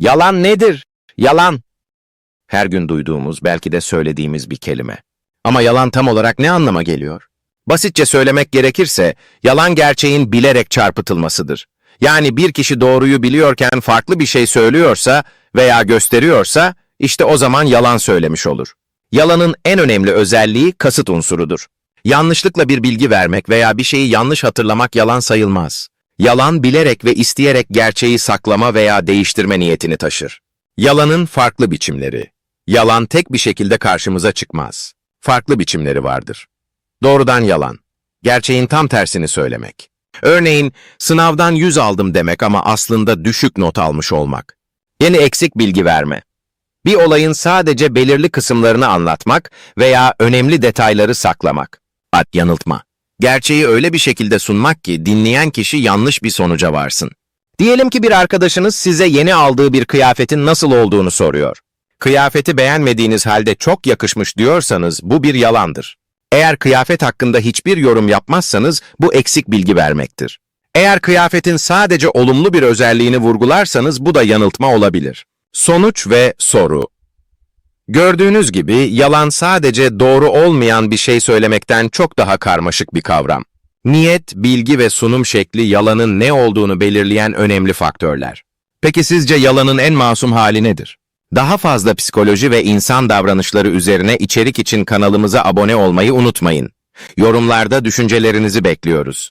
Yalan nedir? Yalan. Her gün duyduğumuz, belki de söylediğimiz bir kelime. Ama yalan tam olarak ne anlama geliyor? Basitçe söylemek gerekirse, yalan gerçeğin bilerek çarpıtılmasıdır. Yani bir kişi doğruyu biliyorken farklı bir şey söylüyorsa veya gösteriyorsa, işte o zaman yalan söylemiş olur. Yalanın en önemli özelliği kasıt unsurudur. Yanlışlıkla bir bilgi vermek veya bir şeyi yanlış hatırlamak yalan sayılmaz. Yalan bilerek ve isteyerek gerçeği saklama veya değiştirme niyetini taşır. Yalanın farklı biçimleri. Yalan tek bir şekilde karşımıza çıkmaz. Farklı biçimleri vardır. Doğrudan yalan. Gerçeğin tam tersini söylemek. Örneğin sınavdan 100 aldım demek ama aslında düşük not almış olmak. Yeni eksik bilgi verme. Bir olayın sadece belirli kısımlarını anlatmak veya önemli detayları saklamak. Ad yanıltma. Gerçeği öyle bir şekilde sunmak ki dinleyen kişi yanlış bir sonuca varsın. Diyelim ki bir arkadaşınız size yeni aldığı bir kıyafetin nasıl olduğunu soruyor. Kıyafeti beğenmediğiniz halde çok yakışmış diyorsanız bu bir yalandır. Eğer kıyafet hakkında hiçbir yorum yapmazsanız bu eksik bilgi vermektir. Eğer kıyafetin sadece olumlu bir özelliğini vurgularsanız bu da yanıltma olabilir. Sonuç ve soru Gördüğünüz gibi yalan sadece doğru olmayan bir şey söylemekten çok daha karmaşık bir kavram. Niyet, bilgi ve sunum şekli yalanın ne olduğunu belirleyen önemli faktörler. Peki sizce yalanın en masum hali nedir? Daha fazla psikoloji ve insan davranışları üzerine içerik için kanalımıza abone olmayı unutmayın. Yorumlarda düşüncelerinizi bekliyoruz.